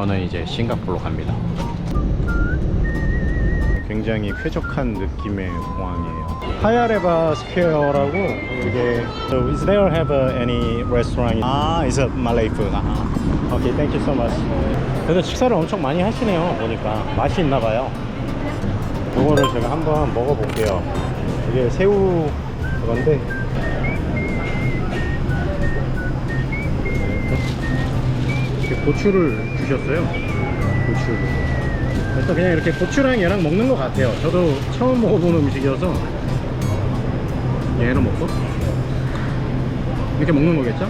저는 이제 싱가포르로 갑니다. 굉장히 쾌적한 느낌의 공항이에요. 하야레바 스퀘어라고 이게 So is there have any restaurant? 아, is a Malay food. 아, 오케이, thank you so much. 그래서 식사를 엄청 많이 하시네요. 보니까 맛이 있나 봐요. 이거를 제가 한번 먹어볼게요. 이게 새우 이렇게 고추를 주셨어요. 고추를. 그래서 그냥 이렇게 고추랑 얘랑 먹는 것 같아요. 저도 처음 먹어보는 음식이어서 얘를 먹고 이렇게 먹는 거겠죠?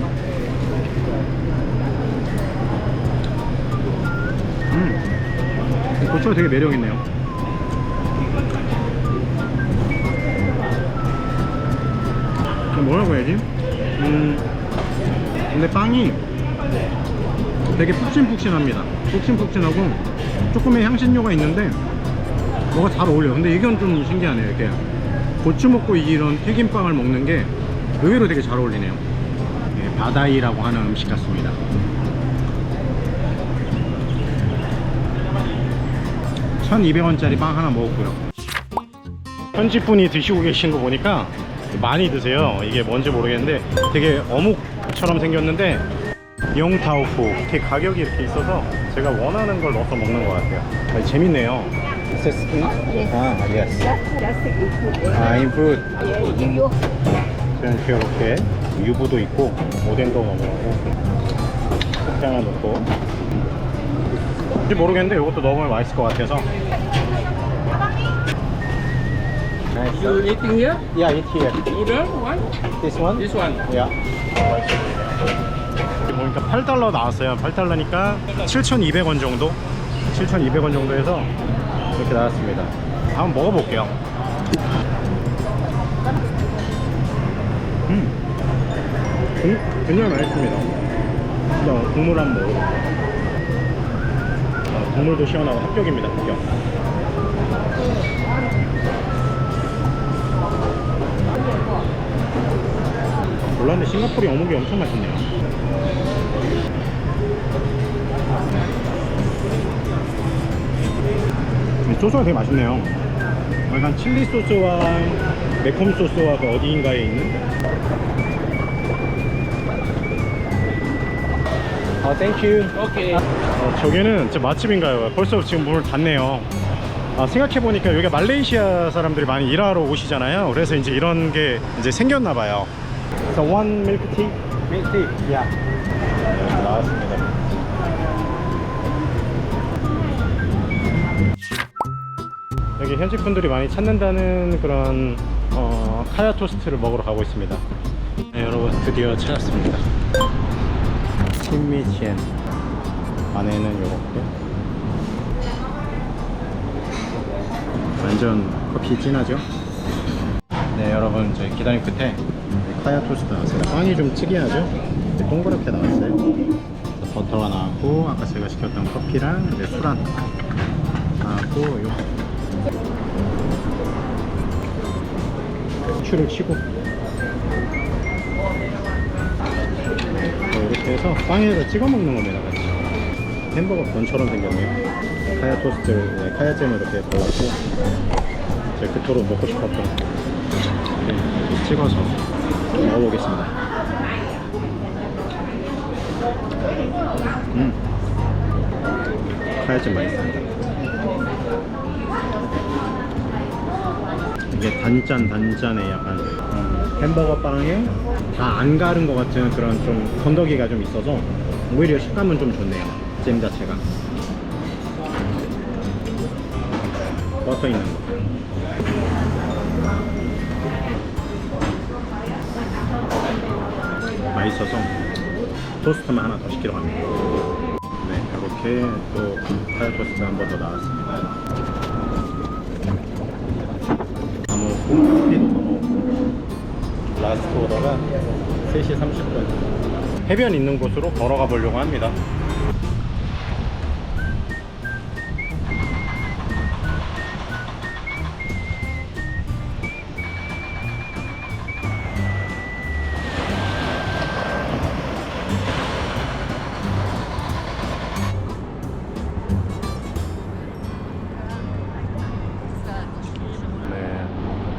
음, 고추가 되게 매력 있네요. 이거 뭐라고 해야지? 음, 근데 빵이 되게 푹신푹신합니다. 푹신푹신하고 조금의 향신료가 있는데 뭐가 잘 어울려요. 근데 이건 좀 신기하네요. 이렇게 고추 먹고 이런 튀김빵을 먹는 게 의외로 되게 잘 어울리네요. 예, 바다이라고 하는 음식 같습니다. (1200원짜리) 빵 하나 먹었고요 현지 분이 드시고 계신 거 보니까 많이 드세요 이게 뭔지 모르겠는데 되게 어묵처럼 생겼는데 용타오프 이렇게 가격이 이렇게 있어서 제가 원하는 걸 넣어서 먹는 것 같아요 아, 재밌네요 아, 예스 Just take it. 아, Yeah, give you. 이렇게 이렇게 유부도 있고 오뎅도 커피 하나 넣고 모르겠는데 이것도 넣으면 맛있을 것 같아서 You eating here? Yeah, it's here. Noodle one? This one? This one. Yeah. 보니까 8달러 나왔어요. 8달러니까 7,200원 정도? 7,200원 정도 해서 이렇게 나왔습니다. 한번 먹어볼게요. 음. 음, 굉장히 맛있습니다. 일단 국물 한번 먹어볼게요. 아, 국물도 시원하고 합격입니다. 합격. 몰랐는데 싱가포르 어묵이 엄청 맛있네요. 이 소스가 되게 맛있네요. 약간 칠리 소스와 매콤 소스와 그 어디인가에 있는. 아, 땡큐. Okay. 어, 저기는 진짜 맛집인가요? 벌써 지금 문을 닫네요. 아, 생각해보니까 여기 말레이시아 사람들이 많이 일하러 오시잖아요. 그래서 이제 이런 게 이제 생겼나 봐요. So one milk tea? Milk tea, yeah. 네, 나왔습니다. 여기 현지 분들이 많이 찾는다는 그런 어, 카야 토스트를 먹으러 가고 있습니다. 네, 여러분 드디어 찾았습니다. 팀미첸 안에는 이렇게 완전 커피 진하죠? 네 여러분 저희 기다림 끝에 카야 토스트 나왔어요. 빵이 좀 특이하죠? 동그랗게 나왔어요. 버터가 나왔고 아까 제가 시켰던 커피랑 이제 술 하나 나왔고 요. 추를 치고. 네, 이렇게 해서 빵에다 찍어 먹는 겁니다 같이. 햄버거 번처럼 생겼네요. 카야 토스트 네, 카야잼을 이렇게 발랐고 제 그토록 먹고 싶었던 이렇게 찍어서 먹어보겠습니다. 음 카야잼 맛있습니다. 이게 단짠 단짠의 약간 음, 햄버거 빵에 다 안 가른 것 같은 그런 좀 건더기가 좀 있어서 오히려 식감은 좀 좋네요 잼 자체가. 버터 있는 거 있어서 토스트만 하나 더 시키러 갑니다. 네 이렇게 또 카야 토스트 한 번 더 나왔습니다. 아무 더 먹고 라스트 오더가 3시 30분. 해변 있는 곳으로 걸어가 보려고 합니다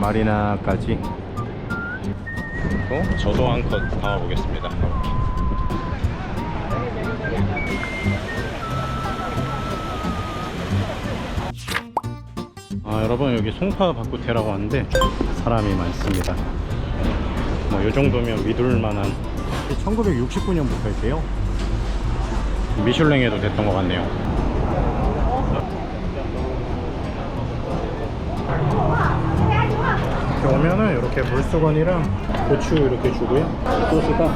마리나까지. 또 저도 한 컷 담아보겠습니다. 아 여러분 여기 송파 바쿠테라고 하는데 사람이 많습니다. 뭐이 정도면 믿을 만한 1969년부터인데요. 미슐랭에도 됐던 것 같네요 이렇게 오면은 이렇게 물수건이랑 고추 이렇게 주고요. 소스가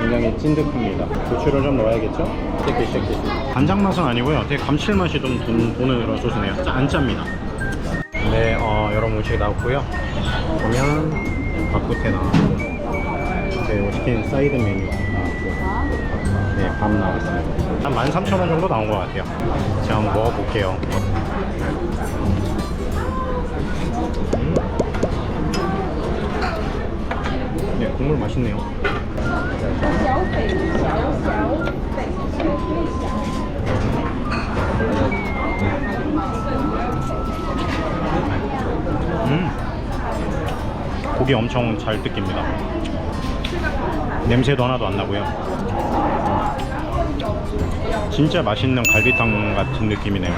굉장히 찐득합니다. 고추를 좀 넣어야겠죠? 쉐키 쉐키 간장 맛은 아니고요. 되게 감칠맛이 좀 돈, 도는 그런 소스네요. 짜- 안 짭니다. 네 어, 여러분 음식이 나왔고요. 보면 바쿠테 나왔고 네, 치킨 사이드 메뉴 나왔고 네, 밥 나왔습니다. 한 13,000원 정도 나온 것 같아요. 제가 한번 먹어볼게요 네, 국물 맛있네요. 음, 고기 엄청 잘 뜯깁니다. 냄새도 하나도 안 나고요. 진짜 맛있는 갈비탕 같은 느낌이네요.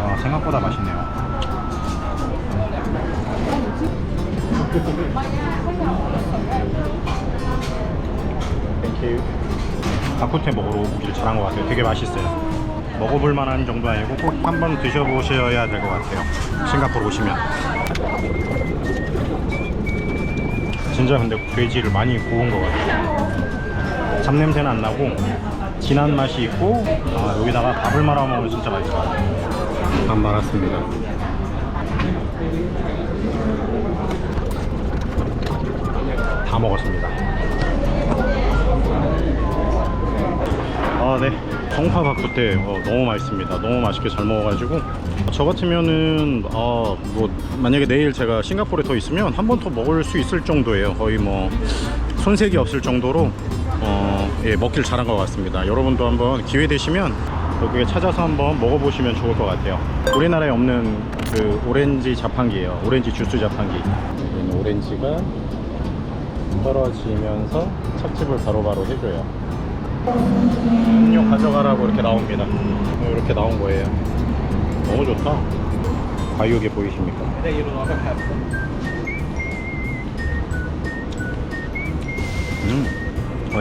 아, 생각보다 맛있네요. 땡큐. 바쿠테 먹으러 오길 잘한 것 같아요. 되게 맛있어요. 먹어볼 만한 정도 아니고 꼭 한번 드셔보셔야 될 것 같아요. 싱가포르 오시면. 진짜 근데 돼지를 많이 구운 것 같아요. 잡냄새는 안 나고 진한 맛이 있고 아, 여기다가 밥을 말아 먹으면 진짜 맛있어요. 밥 말았습니다. 다 먹었습니다. 아, 네. 성파 바쿠테 어, 너무 맛있습니다. 너무 맛있게 잘 먹어가지고 저 같으면은 어, 뭐 만약에 내일 제가 싱가포르에 더 있으면 한 번 더 먹을 수 있을 정도예요. 거의 뭐 손색이 없을 정도로 어, 예, 먹길 잘한 것 같습니다. 여러분도 한번 기회 되시면 여기에 찾아서 한번 먹어보시면 좋을 것 같아요. 우리나라에 없는 그 오렌지 자판기예요. 오렌지 주스 자판기. 여기는 오렌지가 떨어지면서 착즙을 바로바로 해줘요. 음료 가져가라고 이렇게 나옵니다. 이렇게 나온 거예요. 너무 좋다. 과육이 보이십니까?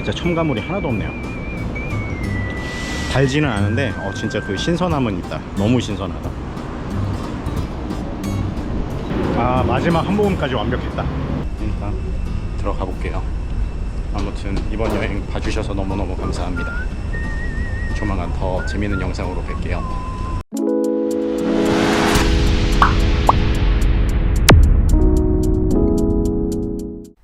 진짜 첨가물이 하나도 없네요. 달지는 않은데, 어, 진짜 그 신선함은 있다. 너무 신선하다. 아, 마지막 한 모금까지 완벽했다. 일단 들어가 볼게요. 아무튼 이번 여행 봐주셔서 너무너무 감사합니다. 조만간 더 재밌는 영상으로 뵐게요.